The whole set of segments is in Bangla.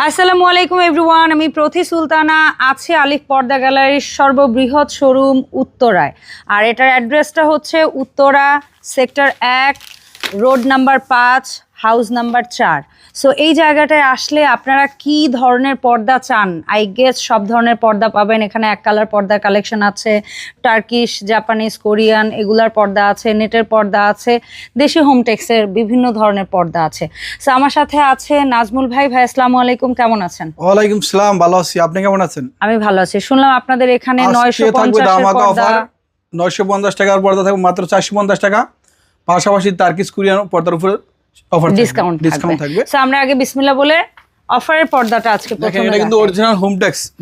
আসসালামু আলাইকুম এভরিওয়ান আমি প্রথি সুলতানা, আছে আলিফ পর্দা গ্যালারির সর্ববৃহৎ শোরুম উত্তরায়। আর এটার অ্যাড্রেসটা হচ্ছে উত্তরা, সেক্টর এক, রোড নাম্বার পাঁচ হাউস নাম্বার চার। সো এই জায়গাটায় আসলে আপনারা কি ধরনের পর্দা চান? আই গেস সব ধরনের পর্দা পাবেন। এখানে এক কালার পর্দার কালেকশন আছে। টার্কিশ জাপানিজ কোরিয়ান এগুলার পর্দা আছে নেটের পর্দা আছে দেশি হোমটেক্সের বিভিন্ন ধরনের পর্দা আছে। সো আমার সাথে আছে নাজমুল ভাই। ভাই আসসালামু আলাইকুম। কেমন আছেন? ওয়ালাইকুম সালাম। ভালো আছি। আপনি কেমন আছেন? আমি ভালো আছি। শুনলাম আপনাদের এখানে নয়শো আজকে থাকবে পঞ্চাশের ধামাকা পর্দা। অফার নয়শো পঞ্চাশ টাকার পর্দা থাকবে। মাত্র চারশো পঞ্চাশ টাকা। পাশাপাশি তার্কিস কোরিয়ান পর্দার উপরে অফার ডিসকাউন্ট ডিসকাউন্ট থাকবে। থাকবে। সো আমরা আগে বিসমিল্লাহ বলে অফারের পর্দাটা আজকে দেখেন প্রথমে এটা কিন্তু অরিজিনাল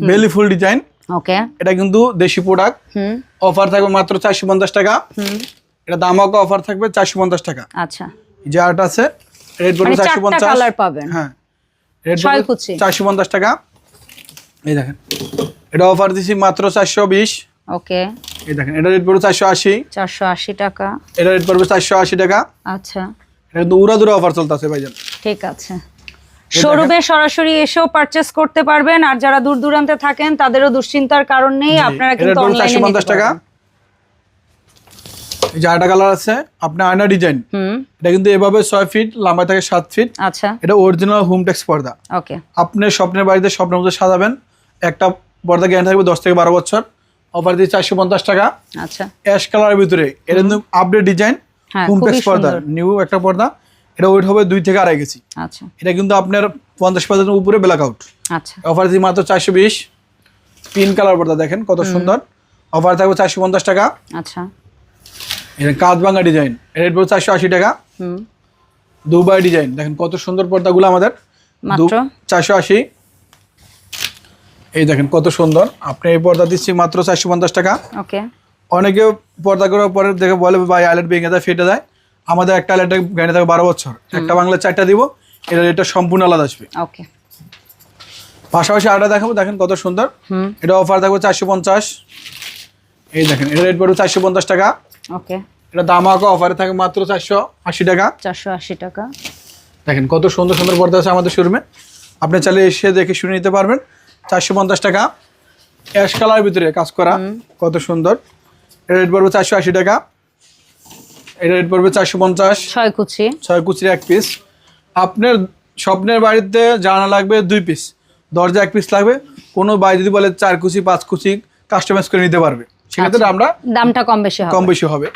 বেলি ফুল ডিজাইন ওকে এটা কিন্তু দেশি প্রোডাক্ট অফার থাকবে মাত্র চারশো পঞ্চাশ টাকা। এটা দামাকা অফার থাকবে চারশো পঞ্চাশ টাকা। আচ্ছা। এই আছে রেড মানে কালার পাবেন। হ্যাঁ। রেড। চারশো পঞ্চাশ টাকা। এই দেখেন। এটা অফার দিছি মাত্র চারশো বিশ। ওকে এই দেখেন এটা রেট পড়বে চারশো আশি। চারশো আশি টাকা। এটা রেট পড়বে চারশো আশি টাকা। আচ্ছা। এটা কিন্তু উড়া দুরা অফার চলতেছে ভাইজান। ঠিক আছে। শোরুমে সরাসরি এসেও পারচেস করতে পারবেন আর যারা দূর দূরান্তে থাকেন তাদেরও দুশ্চিন্তার কারণ নেই আপনারা কিন্তু অনলাইনে নিতে টাকা। এই যে কালার আছে আপনার আয়না ডিজাইন হুম। এটা কিন্তু এভাবে ছয় ফিট লম্বা থাকে সাত ফিট আচ্ছা। এটা অরিজিনাল হোমটেক্স পর্দা। ওকে আপনি স্বপ্নের বাড়িতে স্বপ্নের মধ্যে সাজাবেন। একটা পর্দা গ্যারান্টি থাকবে দশ থেকে বারো বছর। অফার দিয়ে চারশো পঞ্চাশ টাকা। আচ্ছা। অ্যাশ কালারের ভিতরে। এটা কিন্তু আপডেট ডিজাইন হ্যাঁ, হোমটেক্স পর্দা? নিউ একটা পর্দা। এটা ওয়েট হবে দুই থেকে আড়াই কেজি। আচ্ছা। এটা কিন্তু আপনার পঞ্চাশ পার্সেন্টের উপরে ব্ল্যাক আউট আচ্ছা। অফার দিয়ে মাত্র চারশো বিশ। পিন কালার পর্দা দেখেন কত সুন্দর। অফার থাকবে চারশো পঞ্চাশ টাকা। আচ্ছা। এটা কাঁচ ভাঙা ডিজাইন রেট পড়বে চারশো আশি টাকা। হুম। দুবাই ডিজাইন দেখেন কত সুন্দর পর্দাগুলো আমাদের। চারশো আশি। এই দেখেন কত সুন্দর। আপনি এই পর্দা দিচ্ছি মাত্র চারশো পঞ্চাশ টাকা। ওকে অনেকে পর্দা করার পরে দেখে বলে ভাই আইলেট ভেঙে দেয় ফেটে দেয়। আমাদের একটা আইলেট গ্যারান্টি থাকবে বারো বছর। একটা বাংলা চারটা দিব এটা রেটটা সম্পূর্ণ আলাদা আসবে। ওকে পাশাপাশি আরেকটা দেখাবো দেখেন কত সুন্দর। এটা অফার থাকবে চারশো পঞ্চাশ। এই দেখেন এটা রেট পড়বে চারশো পঞ্চাশ টাকা। ওকে এটা দামাকা অফারে থাকে মাত্র চারশো আশি টাকা। চারশো আশি টাকা। দেখেন কত সুন্দর সুন্দর পর্দা আছে আমাদের শোরুমে আপনি চাইলে এসে দেখে শুনে নিতে পারবেন। চারশো পঞ্চাশ টাকা। অ্যাশ কালার ভিতরে কাজ করা। কত সুন্দর। এটা রেট পড়বে চারশো আশি টাকা। এটা রেট পড়বে চারশো পঞ্চাশ। ছয় কুচি। ছয় কুচির এক পিস আপনার স্বপ্নের বাড়িতে জানা লাগবে দুই পিস দরজা এক পিস লাগবে। কোনো বাড়ি যদি বলে চার কুচি পাঁচ কুচি কাস্টমাইজ করে নিতে পারবে। সেক্ষেত্রে আমরা দামটা কম বেশি কম বেশি হবে।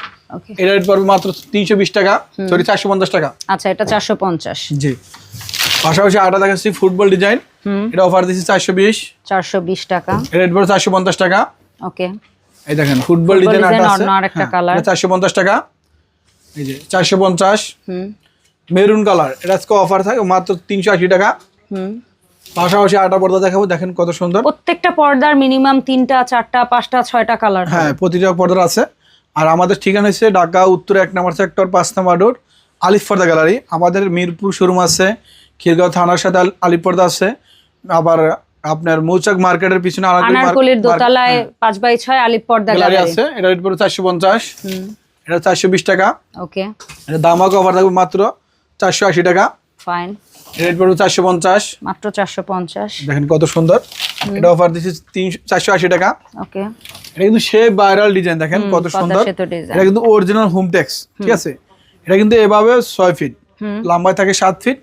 এটা রেট পড়বে মাত্র তিনশো বিশ টাকা। সরি চারশো পঞ্চাশ টাকা। আচ্ছা এটা চারশো পঞ্চাশ। জি। পাশাপাশি আটা দেখাচ্ছি ফুটবল ডিজাইন। এটা অফার দিচ্ছি চারশো বিশ। চারশো বিশ টাকা। রেট পড়ে চারশো পঞ্চাশ টাকা। ওকে। এই দেখেন ফুটবল ডিজাইন আছে। আরেকটা। চারশো পঞ্চাশ টাকা। এই যে চারশো পঞ্চাশ। হুম। মেরুন কালার এটা আজকে অফার থাকে মাত্র তিনশো আশি টাকা। হুম। পাশাপাশি আটা পর্দা দেখাবো দেখেন কত সুন্দর। প্রত্যেকটা পর্দার মিনিমাম তিনটা চারটা পাঁচটা ছয়টা কালার হ্যাঁ প্রতিটা পর্দার আছে। আর আমাদের ঠিকানা হচ্ছে ঢাকা উত্তর এক নম্বর সেক্টর পাঁচ নম্বর রোড আলিফ পর্দা গ্যালারি আমাদের মিরপুর শোরুম আছে খিরগাঁও থানার সাথে আল- আলিফ পর্দা আছে। আবার আপনার মৌচাক মার্কেটের পিছনে আনারকলির দোতলায় পাঁচ বাই ছয় আলিপ পর্দা গ্যালারি আছে এটা রেট চারশো পঞ্চাশ। হুম। এটা চারশো বিশ টাকা। ওকে। এটা দামও অফার থাকবে মাত্র চারশো আশি টাকা। ফাইন রেট পড়বে চারশো পঞ্চাশ। মাত্র চারশো পঞ্চাশ। দেখেন কত সুন্দর। এটা অফার চারশো আশি টাকা। ওকে। এটা কিন্তু সে ভাইরাল ডিজাইন দেখেন কত সুন্দর। এটা কিন্তু অরিজিনাল হোমটেক্স ঠিক আছে? এটা কিন্তু এভাবে ছয় ফিট হুম। লম্বায় থাকে সাত ফিট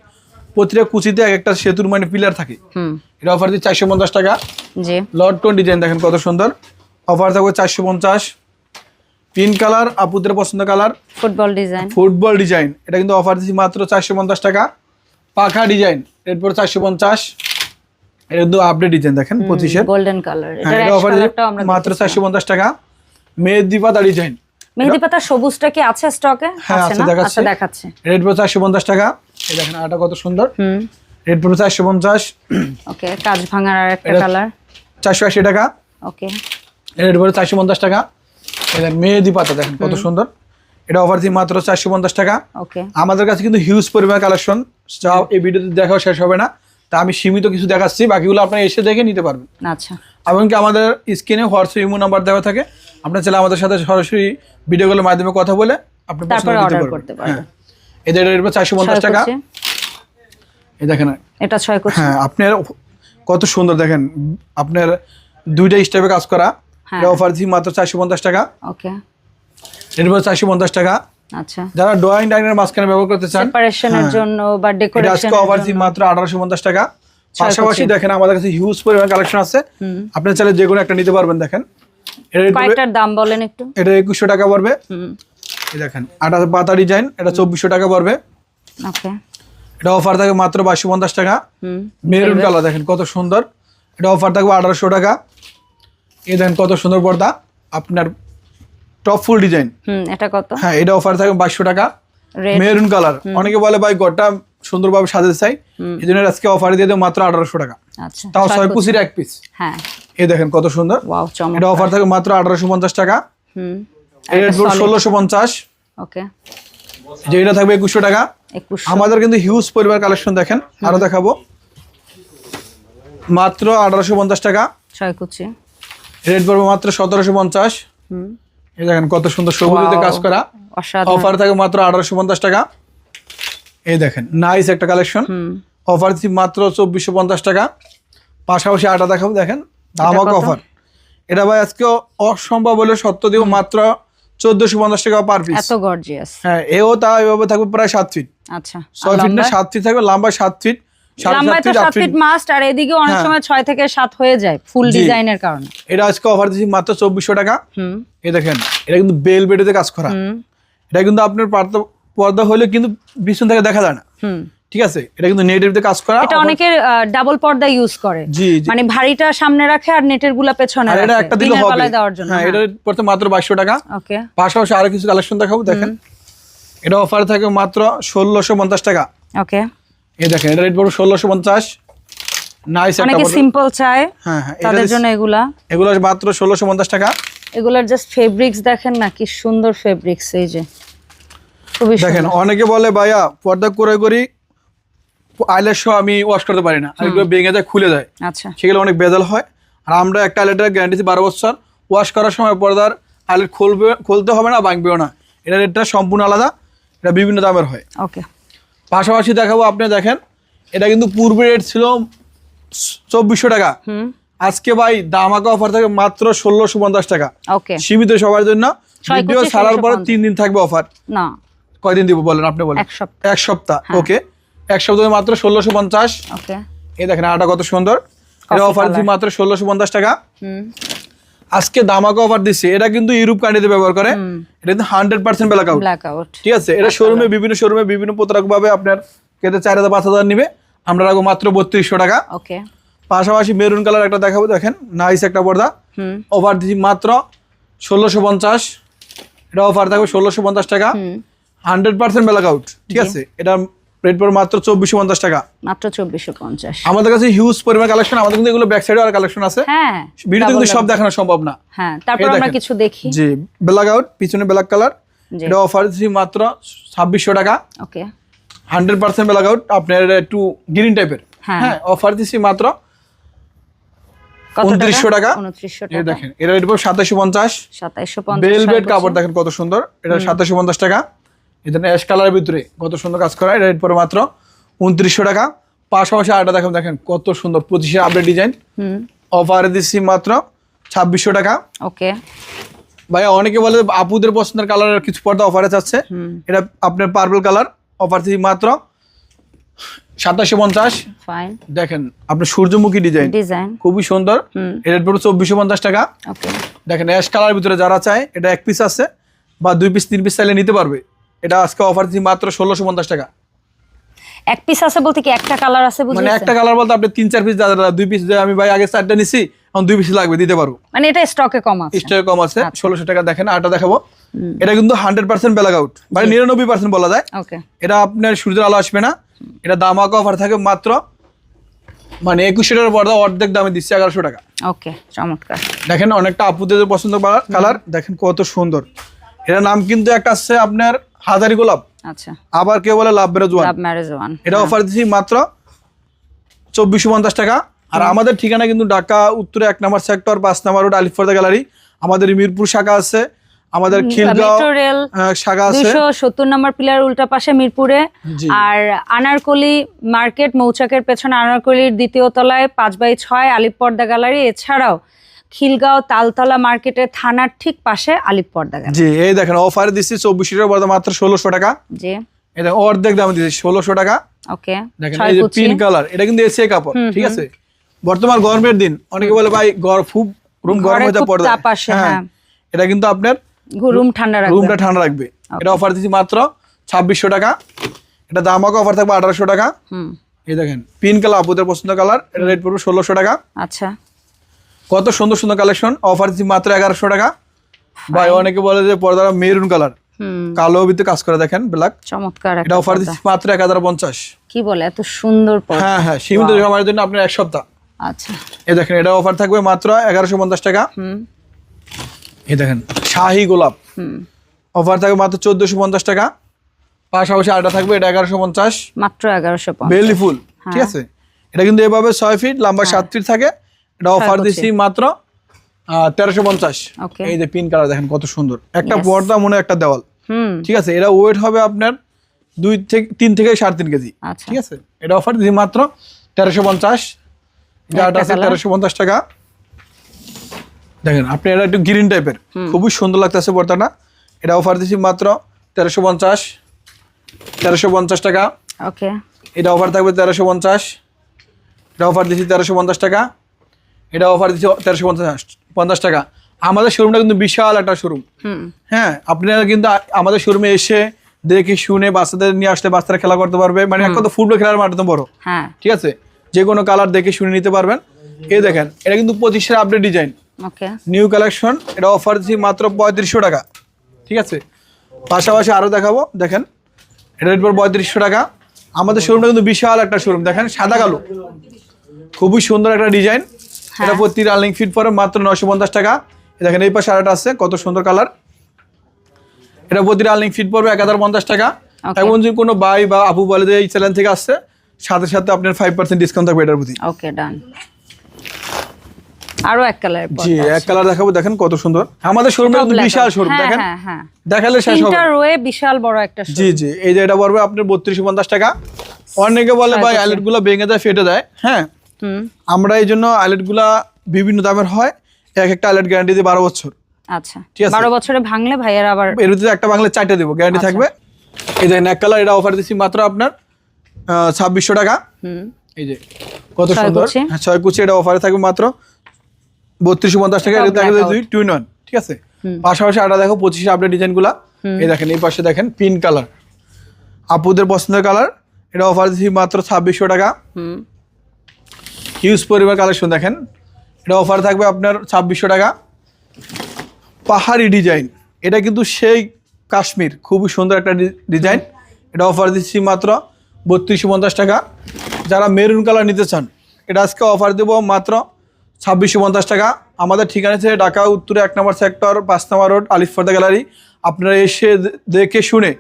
প্রতিটা কুচিতে এক একটা সেতুর মানে পিলার থাকে। এটা অফার দিচ্ছে চারশো পঞ্চাশ টাকা। লট টোন ডিজাইন দেখেন কত সুন্দর। অফার থাকবে চারশো পঞ্চাশ। পিঙ্ক কালার আপুদের পছন্দ colour football design football design এটা কিন্তু অফার দিচ্ছি মাত্র চারশো পঞ্চাশ টাকা। পাখা ডিজাইন এরপর চারশো পঞ্চাশ। এটা কিন্তু আপডেট ডিজাইন দেখেন পঁচিশে। গোল্ডেন কালার হ্যাঁ, এটা অফার মাত্র চারশো পঞ্চাশ টাকা। মেহেদি পাতা ডিজাইন মেহেদি পাতা সবুজটা কি আছে স্টকে হ্যাঁ, আছে দেখাচ্ছি। দেখাচ্ছে। রেড পড়ে চারশো পঞ্চাশ টাকা। এই দেখেন আটা কত সুন্দর। হুম। রেড পড়ে চারশো পঞ্চাশ। ওকে কাজ ভাঙার আর একটা কালার চারশো আশি টাকা। ওকে। রেড পড়ে চারশো পঞ্চাশ টাকা। দেখেন মেহেদি পাতা দেখেন কত সুন্দর। এটা অফার দিয়ে মাত্র চারশো পঞ্চাশ টাকা। আমাদের কাছে কিন্তু হিউজ পরিমাণ কালেকশন যা এই ভিডিওতে দেখাও শেষ হবে না। তা আমি সীমিত কিছু দেখাচ্ছি বাকিগুলো আপনারা এসে দেখে নিতে পারবেন। আচ্ছা। এমনকি আমাদের স্ক্রিনে হোয়াটসঅ্যাপ ইমো নাম্বার দেওয়া থাকে। আপনার চাইলে আমাদের সাথে সরাসরি ভিডিও কলের মাধ্যমে কথা বলে আপনি করতে পারবেন। এদের রেট চারশো পঞ্চাশ টাকা। এই দেখেন এটা ছয় কুচি হ্যাঁ আপনার কত সুন্দর দেখেন আপনার দুইটা স্টেপে কাজ করা। হ্যাঁ। এটা অফার দিচ্ছি মাত্র চারশো পঞ্চাশ টাকা। ওকে। চারশো পঞ্চাশ টাকা। আচ্ছা। যারা ড্রয়িং ডাইনের মাঝখানে ব্যবহার করতে চান সেপারেশনের হ্যাঁ। জন্য বা এটা ডেকোরেশন অফার দিচ্ছি মাত্র আঠারোশো পঞ্চাশ টাকা। পাশাপাশি দেখেন আমাদের কাছে হিউজ পরিমাণ কালেকশন আছে। আপনি চাইলে যে কোনো একটা নিতে পারবেন দেখেন। এটা পড়বে- দাম বলেন একটু। এটা একুশশো টাকা পড়বে। দেখেন আটা পাতা ডিজাইন এটা চব্বিশশো টাকা পড়বে। এটা অফার থাকে মাত্র বাইশশো পঞ্চাশ টাকা। মেরুন কালার দেখেন কত সুন্দর। এটা অফার থাকবে আঠারোশো টাকা। এই দেখেন কত সুন্দর পর্দা। আপনার টপ ফুল ডিজাইন এটা কত? হ্যাঁ এটা অফার থাকবে বাইশশো টাকা। মেরুন কালার অনেকে বলে ভাই ঘরটা সুন্দরভাবে সাজাতে চাই। এই জন্য আজকে অফার দিয়ে দেবো মাত্র আঠারোশো টাকা। আচ্ছা তাও ছয় কুচির এক পিস হ্যাঁ। এই দেখেন কত সুন্দর। এটা অফার থাকবে মাত্র আঠারোশো পঞ্চাশ টাকা। হুম এটা ষোলোশো পঞ্চাশ। ওকে যে থাকবে একুশশো টাকা। আমাদের কিন্তু হিউজ পরিবার কালেকশন দেখেন আরও দেখাবো। মাত্র আঠারোশো পঞ্চাশ টাকা। ছয় কুচি। রেট পড়বে মাত্র সতেরোশো পঞ্চাশ। এই দেখেন কত সুন্দর সবুজতে. কাজ করা। অফার থাকে মাত্র আঠারোশো পঞ্চাশ টাকা। এই দেখেন নাইস একটা কালেকশন অফার মাত্র চব্বিশশো পঞ্চাশ টাকা। পাশাপাশি আটা দেখাবো দেখেন। ধামাক অফার এটা ভাই আজকে অসম্ভব বলে সত্য দিব মাত্র চোদ্দশো পঞ্চাশ টাকা পার পিস এত গর্জিয়াস হ্যাঁ এও তা এভাবে থাকবে প্রায় সাত ফিট আচ্ছা ছয় ফিট না সাত ফিট থাকবে লম্বা সাত ফিট লম্বায় তো সাত ফিট ফিট মাস্ট আর এদিকে অনেক হ্যাঁ। সময় ছয় থেকে সাত হয়ে যায় ফুল ডিজাইনের কারণে। এটা আজকে অফার দিচ্ছি মাত্র চব্বিশশো টাকা। দেখেন এটা কিন্তু বেল বেডেতে কাজ করা। এটা কিন্তু আপনার পর্দা হলে কিন্তু পিছন থেকে দেখা যায় না। হুম। ঠিক আছে? এটা কিন্তু নেটের কাজ করা এটা অনেকের ডাবল পর্দা ইউজ করে। মানে ভারীটা সামনে রাখে আর নেটেরগুলা পেছনে আর এটা একটা দিলে হবে। হ্যাঁ এটা পড়তে মাত্র বাইশশো টাকা। ওকে পাশাপাশি আরও কিছু কালেকশন দেখাবো দেখেন। এটা অফার থাকে মাত্র ষোলোশো পঞ্চাশ টাকা। ওকে এই দেখেন এটা রেট পড়বে ষোলোশো পঞ্চাশ। নাইস একটা অনেকে সিম্পল চায় হ্যাঁ হ্যাঁ তাদের জন্য এগুলা। এগুলো মাত্র ষোলোশো পঞ্চাশ টাকা। এগুলার জাস্ট ফেব্রিক্স দেখেন না কি সুন্দর ফেব্রিক্স এই যে। দেখেন অনেকে বলে ভাইয়া পর্দা করে করি আইলের সহ আমি ওয়াশ করতে পারি না। আর এগুলো ভেঙে যায় খুলে যায়। আচ্ছা। সেগুলো অনেক বেজাল হয়। আর আমরা একটা আইলেটের গ্যারান্টি বারো বছর। ওয়াশ করার সময় পর্দার আইলেট খুলবে খুলতে হবে না ভাঙবেও না। এটা রেটটা সম্পূর্ণ আলাদা। এটা বিভিন্ন দামের হয়। ওকে পাশাপাশি দেখাবো আপনি দেখেন এটা কিন্তু পূর্বে রেট ছিল চব্বিশশো টাকা। আজকে ভাই দামাকা অফার থাকে মাত্র ষোলোশো পঞ্চাশ টাকা। সীমিত সবার জন্য। ভিডিও ছাড়ার পরে 1650 তিন দিন থাকবে অফার না। কয়দিন দিব বলেন আপনি বলেন। এক সপ্তাহ। ওকে এক সপ্তাহে মাত্র ষোলোশো পঞ্চাশ। এই দেখেন আটা কত সুন্দর। এটা অফার দিচ্ছি মাত্র ষোলোশো পঞ্চাশ টাকা। আজকে দামাকা অফার দিচ্ছে এটা কিন্তু ইউরোপ কান্ট্রিতে ব্যবহার করে। এটা কিন্তু হান্ড্রেড পার্সেন্ট ব্ল্যাক আউট ঠিক আছে? এটা শোরুমে বিভিন্ন শোরুমে বিভিন্ন প্রতারক ভাবে আপনার কেটে চার হাজার পাঁচ হাজার নিবে। আমরা রাখব মাত্র বত্রিশশো টাকা। ওকে। পাশাপাশি মেরুন কালার একটা দেখাবো। দেখেন নাইস একটা পর্দা। অফার দিচ্ছি মাত্র ষোলোশো পঞ্চাশ। এটা অফার থাকবে ষোলোশো পঞ্চাশ টাকা। হান্ড্রেড পার্সেন্ট ব্ল্যাক আউট ঠিক আছে? এটা রেট পড়বে মাত্র চব্বিশশো পঞ্চাশ টাকা। মাত্র চব্বিশশো পঞ্চাশ। আমাদের কাছে হিউজ পরিমাণ কালেকশন আমাদের কিন্তু এগুলো ব্যাক সাইডে আর কালেকশন আছে। হ্যাঁ ভিডিওতে কিন্তু সব দেখানো সম্ভব না। হ্যাঁ তারপর আমরা কিছু দেখি। জি ব্ল্যাক আউট পিছনে ব্ল্যাক কালার এটা অফার দিচ্ছি মাত্র ছাব্বিশশো টাকা। Okay hundred percent black out আপনার একটু গ্রিন টাইপের হ্যাঁ। হ্যাঁ অফার দিচ্ছি মাত্র কত 2900 টাকা। এই দেখেন এটা রেট পঞ্চাশ। কাপড় দেখেন কত সুন্দর। এটা সাতাশশো পঞ্চাশ টাকা। এটা অ্যাশ কালারের ভিতরে। কত সুন্দর কাজ করা এটা রেট পড়বে মাত্র উনত্রিশশো টাকা। পাশাপাশি আরেকটা দেখেন দেখেন কত সুন্দর পঁচিশে আপডেট ডিজাইন অফারে দিচ্ছি মাত্র ছাব্বিশশো টাকা। ওকে। ভাইয়া অনেকে বলে আপুদের পছন্দের কালারের কিছু পর্দা অফারে চাচ্ছে এটা আপনার পার্পল কালার অফার দিচ্ছি মাত্র সাতাশশো পঞ্চাশ। দেখেন আপনার সূর্যমুখী ডিজাইন ডিজাইন খুবই সুন্দর। এটা পড়বে চব্বিশশো পঞ্চাশ টাকা। দেখেন অ্যাশ কালার ভিতরে যারা চায় এটা এক পিস আছে বা দুই পিস তিন পিস চাইলে নিতে পারবে। এটা আজকে অফার দিচ্ছি মাত্র ষোলোশো পঞ্চাশ টাকা। এক পিস আছে বলতে কি একটা কালার আছে মানে একটা কালার বলতে আপনি তিন চার পিস দাদা দুই পিস আমি ভাই আগে চারটা নিছি এখন দুই পিস লাগবে দিতে পারব। মানে এটা স্টকে কম আছে। স্টকে কম আছে আচ্ছা। ষোলোশো টাকা দেখেন আটা দেখাবো। এটা কিন্তু হান্ড্রেড পার্সেন্ট ব্ল্যাক আউট মানে নিরানব্বই পার্সেন্ট বলা যায়। ওকে এটা আপনার সূর্যের আলো আসবে না। এটা দামাক অফার থাকে মাত্র মানে একুশশো টাকার পর্দা অর্ধেক দামে দিচ্ছে এগারোশো টাকা। ওকে চমৎকার। দেখেন অনেকটা আপুদের পছন্দ কালার দেখেন কত সুন্দর। এটা নাম কিন্তু একটা আছে আপনার হাজারি গোলাপ। আচ্ছা। আবার কেউ বলে লাভ বেরো জোয়ান লাভ ম্যারেজ ওয়ান এটা অফার দিচ্ছি মাত্র চব্বিশশো পঞ্চাশ টাকা। আর আমাদের ঠিকানা কিন্তু ঢাকা উত্তরে এক নম্বর সেক্টর পাঁচ নম্বর রোড আলিফর্দা গ্যালারি আমাদের মিরপুর শাখা আছে। আমাদের খিলগাঁও শাখা আছে। দুইশো সত্তর নম্বর পিলার উল্টা পাশে মিরপুরে। আর আনারকলি মার্কেট মৌচাকের পেছনে আনারকলির দ্বিতীয় তলায় পাঁচ বাই ছয় আলিপ পর্দা গ্যালারি এছাড়াও খিলগাঁও তালতলা মার্কেটের থানার ঠিক পাশে আলিপ পর্দা জি এই দেখেন অফার দিচ্ছি চব্বিশ টাকা বর্তমান মাত্র ষোলোশো টাকা। জি। এটা অর্ধেক দামে দিচ্ছি ষোলোশো টাকা। ওকে দেখেন এই যে কুচি। কালার এটা কিন্তু এসিয়া কাপড় ঠিক আছে? বর্তমান গরমের দিন অনেকে বলে ভাই গরম খুব রুম গরম হয়ে যায় পর্দা। হ্যাঁ। এটা কিন্তু আপনার রুম ঠান্ডা রাখবে। রুমটা ঠান্ডা রাখবে। এটা অফার দিচ্ছি মাত্র ছাব্বিশশো টাকা। এটা দামাকে অফার থাকবে আঠারোশো টাকা। হুম। এই দেখেন পিন কালার আপুদের পছন্দ কালার এটা রেট পড়বে ষোলোশো টাকা। আচ্ছা। কত সুন্দর সুন্দর কালেকশন অফার দিচ্ছি মাত্র এগারোশো টাকা। ভাই অনেকে বলে যে পর্দাটা মেরুন কালার হুম। কালো ভিতরে কাজ করে দেখেন ব্ল্যাক চমৎকার এটা অফার দিচ্ছি মাত্র এক হাজার পঞ্চাশ। কি বলে এত সুন্দর হ্যাঁ হ্যাঁ সীমিত সময়ের জন্য আপনার এক সপ্তাহ। আচ্ছা। এই দেখেন এটা অফার থাকবে মাত্র এগারোশো পঞ্চাশ টাকা। এই দেখেন শাহি গোলাপ। হুম। অফার থাকবে মাত্র চোদ্দশো পঞ্চাশ টাকা। পাশাপাশি আটা থাকবে এটা এগারোশো পঞ্চাশ। মাত্র এগারোশো বেলি ফুল ঠিক আছে? এটা কিন্তু এভাবে ছয় ফিট লম্বা সাত ফিট থাকে। এটা অফার। দিচ্ছি মাত্র তেরোশো পঞ্চাশ। এই যে পিন কালার দেখেন কত সুন্দর। একটা পর্দা মনে একটা দেওয়াল। ঠিক আছে এটা ওয়েট হবে আপনার দুই থেকে তিন থেকে সাড়ে তিন কেজি। আচ্ছা। ঠিক আছে এটা অফার দিচ্ছি মাত্র তেরোশো পঞ্চাশ। এটা আছে তেরোশো পঞ্চাশ টাকা। দেখেন আপনি এটা একটু গ্রিন টাইপের খুবই সুন্দর লাগতেছে পর্দাটা। এটা অফার দিচ্ছি মাত্র তেরোশো পঞ্চাশ। তেরোশো পঞ্চাশ টাকা। ওকে এটা অফার থাকবে তেরোশো পঞ্চাশ। এটা অফার দিচ্ছি তেরোশো পঞ্চাশ টাকা। এটা অফার দিচ্ছি তেরোশো পঞ্চাশ পঞ্চাশ টাকা। আমাদের শোরুমটা কিন্তু বিশাল একটা শোরুম হ্যাঁ আপনারা কিন্তু আমাদের শোরুমে এসে দেখে শুনে বাচ্চাদের নিয়ে আসতে বাচ্চারা খেলা করতে পারবে। মানে এক কথা ফুটবল খেলার মাঠ তো বড়। হ্যাঁ। ঠিক আছে? যে কোনো কালার দেখে শুনে নিতে পারবেন। এই দেখেন এটা কিন্তু পঁচিশের আপডেট ডিজাইন নিউ কালেকশন এটা অফার দিচ্ছি মাত্র পঁয়ত্রিশশো টাকা। ঠিক আছে? পাশাপাশি আরও দেখাবো দেখেন এটা রেট পড়বে পঁয়ত্রিশশো টাকা। আমাদের শোরুমটা কিন্তু বিশাল একটা শোরুম দেখেন সাদা কালো। খুবই সুন্দর একটা ডিজাইন এটা প্রতি রানিং ফিট পরে মাত্র নশো পঞ্চাশ টাকা। দেখেন এই পাশে আরেকটা আছে কত সুন্দর কালার। এটা প্রতি রানিং ফিট পড়বে এক হাজার পঞ্চাশ টাকা. এবং যদি কোনো ভাই বা আপু বলে যে এই চ্যানেল থেকে আসছে সাথে সাথে আপনার ফাইভ পার্সেন্ট ডিসকাউন্ট থাকবে এটার প্রতি। ওকে ডান আরও এক কালার জি এক কালার দেখাবো দেখেন কত সুন্দর। আমাদের বিশাল শোরুম দেখেন। হ্যাঁ হ্যাঁ। দেখালে শেষ হবে। তিনটা রোয়ে বিশাল বড় একটা জি জি এই যে এটা পড়বে আপনার বত্রিশশো পঞ্চাশ টাকা। অনেকে বলে ভাই আইলেটগুলো ভেঙে যায় ফেটে দেয় হ্যাঁ আমরা এই জন্য আইলেটগুলা বিভিন্ন দামের হয়। এক একটা আইলেট গ্যারান্টি দিয়ে বারো বছর। আচ্ছা। ঠিক আছে। বারো বছরে ভাঙলে ভাইয়ের আবার এর ভিতরে একটা বাংলা চারটে দেবো গ্যারান্টি আচ্ছা। থাকবে। এই দেখেন এক কালার এটা অফার দিচ্ছি মাত্র আপনার ছাব্বিশশো টাকা। হুম। এই যে কত সুন্দর। হ্যাঁ, ছয় কুচি এটা অফারে থাকবে মাত্র বত্রিশশো পঞ্চাশ টাকা। এটা থাকবে দুই টুইন ওয়ান ঠিক আছে? পাশাপাশি আটা দেখো পঁচিশে আপডেট ডিজাইনগুলা এই দেখেন এই পাশে দেখেন পিঙ্ক কালার আপুদের পছন্দের কালার এটা অফার দিচ্ছি মাত্র ছাব্বিশশো টাকা। হিউজ পরিবার কালেকশন দেখেন। এটা অফার থাকবে আপনার ছাব্বিশশো টাকা। পাহাড়ি ডিজাইন এটা কিন্তু সেই কাশ্মীর, খুবই সুন্দর একটা ডিজাইন এটা অফার দিচ্ছি মাত্র বত্রিশশো পঞ্চাশ টাকা। যারা মেরুন কালার নিতে চান, এটা আজকে অফার দেবো মাত্র ছাব্বিশশো পঞ্চাশ টাকা। আমাদের ঠিকানা আছে ঢাকা, উত্তরে এক নম্বর সেক্টর পাঁচ নম্বর রোড আলিফর্দা গ্যালারি আপনারা এসে দেখে শুনে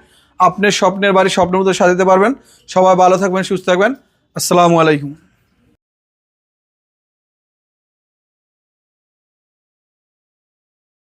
আপনার স্বপ্নের বাড়ি স্বপ্নের মতো সাজাতে পারবেন। সবাই ভালো থাকবেন, সুস্থ থাকবেন। আসসালামু আলাইকুম।